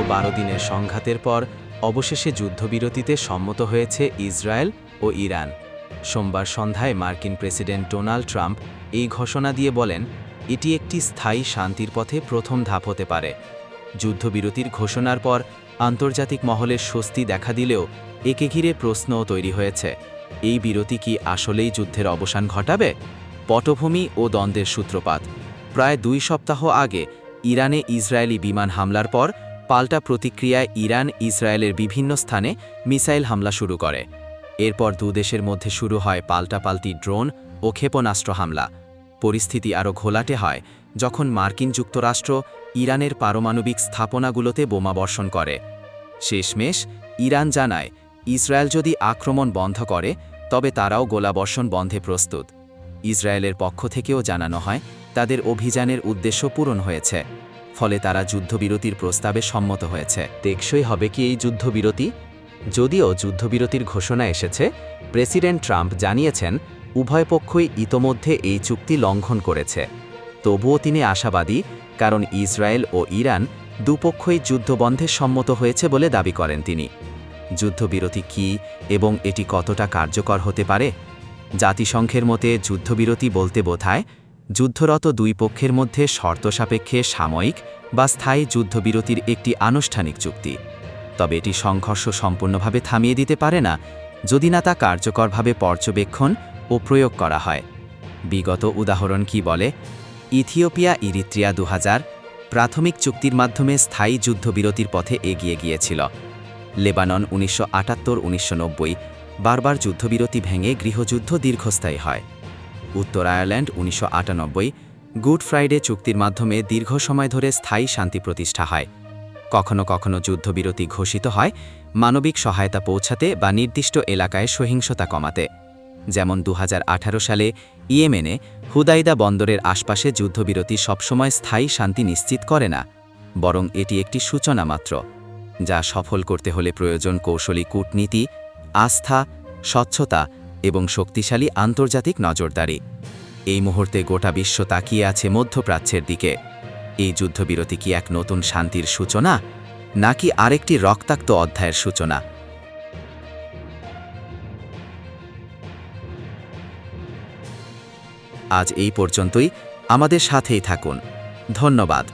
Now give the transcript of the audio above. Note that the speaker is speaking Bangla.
বারো দিনের সংঘাতের পর অবশেষে যুদ্ধবিরতিতে সম্মত হয়েছে ইসরায়েল ও ইরান। সোমবার সন্ধ্যায় মার্কিন প্রেসিডেন্ট ডোনাল্ড ট্রাম্প এই ঘোষণা দিয়ে বলেন, এটি একটি স্থায়ী শান্তির পথে প্রথম ধাপ হতে পারে। যুদ্ধবিরতির ঘোষণার পর আন্তর্জাতিক মহলের স্বস্তি দেখা দিলেও একে ঘিরে প্রশ্নও তৈরি হয়েছে। এই বিরতি কি আসলেই যুদ্ধের অবসান ঘটাবে? পটভূমি ও দ্বন্দ্বের সূত্রপাত। প্রায় দুই সপ্তাহ আগে ইরানে ইসরায়েলি বিমান হামলার পর পাল্টা প্রতিক্রিয়ায় ইরান, ইসরায়েলের বিভিন্ন স্থানে মিসাইল হামলা শুরু করে। এরপর দুদেশের মধ্যে শুরু হয় পাল্টাপাল্টি ড্রোন ও ক্ষেপণাস্ত্র হামলা। পরিস্থিতি আরও ঘোলাটে হয় যখন মার্কিন যুক্তরাষ্ট্র ইরানের পারমাণবিক স্থাপনাগুলোতে বোমা বর্ষণ করে। শেষমেশ ইরান জানায়, ইসরায়েল যদি আক্রমণ বন্ধ করে, তবে তারাও গোলাবর্ষণ বন্ধে প্রস্তুত। ইসরায়েলের পক্ষ থেকেও জানানো হয়, তাদের অভিযানের উদ্দেশ্য পূরণ হয়েছে। ফলে তারা যুদ্ধবিরতির প্রস্তাবে সম্মত হয়েছে। টেকসই হবে কি এই যুদ্ধবিরতি? যদিও যুদ্ধবিরতির ঘোষণা এসেছে, প্রেসিডেন্ট ট্রাম্প জানিয়েছেন, উভয় পক্ষই ইতোমধ্যে এই চুক্তি লঙ্ঘন করেছে। তবুও তিনি আশাবাদী, কারণ ইসরায়েল ও ইরান দুপক্ষই যুদ্ধবন্ধে সম্মত হয়েছে বলে দাবি করেন তিনি। যুদ্ধবিরতি কি এবং এটি কতটা কার্যকর হতে পারে? জাতিসংঘের মতে যুদ্ধবিরতি বলতে বোঝায় যুদ্ধরত দুই পক্ষের মধ্যে শর্ত সাপেক্ষে সাময়িক বা স্থায়ী যুদ্ধবিরতির একটি আনুষ্ঠানিক চুক্তি। তবে এটি সংঘর্ষ সম্পূর্ণভাবে থামিয়ে দিতে পারে না, যদি না তা কার্যকরভাবে পর্যবেক্ষণ ও প্রয়োগ করা হয়। বিগত উদাহরণ কি বলে? ইথিওপিয়া ইরিত্রিয়া দু হাজার প্রাথমিক চুক্তির মাধ্যমে স্থায়ী যুদ্ধবিরতির পথে এগিয়ে গিয়েছিল। লেবানন উনিশশো আটাত্তর উনিশশো বারবার যুদ্ধবিরতি ভেঙে গৃহযুদ্ধ দীর্ঘস্থায়ী হয়। উত্তর আয়ারল্যান্ড উনিশশো আটানব্বই, গুড ফ্রাইডে চুক্তির মাধ্যমে দীর্ঘ সময় ধরে স্থায়ী শান্তি প্রতিষ্ঠা হয়। কখনো কখনো যুদ্ধবিরতি ঘোষিত হয়, মানবিক সহায়তা পৌঁছাতে বা নির্দিষ্ট এলাকায় সহিংসতা কমাতে। যেমন দু হাজার আঠারো সালে ইয়েমেনে হুদাইদা বন্দরের আশপাশে যুদ্ধবিরতি সবসময় স্থায়ী শান্তি নিশ্চিত করে না, বরং এটি একটি সূচনা মাত্র, যা সফল করতে হলে প্রয়োজন কৌশলী কূটনীতি, আস্থা, স্বচ্ছতা এবং শক্তিশালী আন্তর্জাতিক নজরদারি। এই মুহূর্তে গোটা বিশ্ব তাকিয়ে আছে মধ্যপ্রাচ্যের দিকে। এই যুদ্ধবিরতি কি এক নতুন শান্তির সূচনা, নাকি আরেকটি রক্তাক্ত অধ্যায়ের সূচনা? আজ এই পর্যন্তই। আমাদের সাথেই থাকুন। ধন্যবাদ।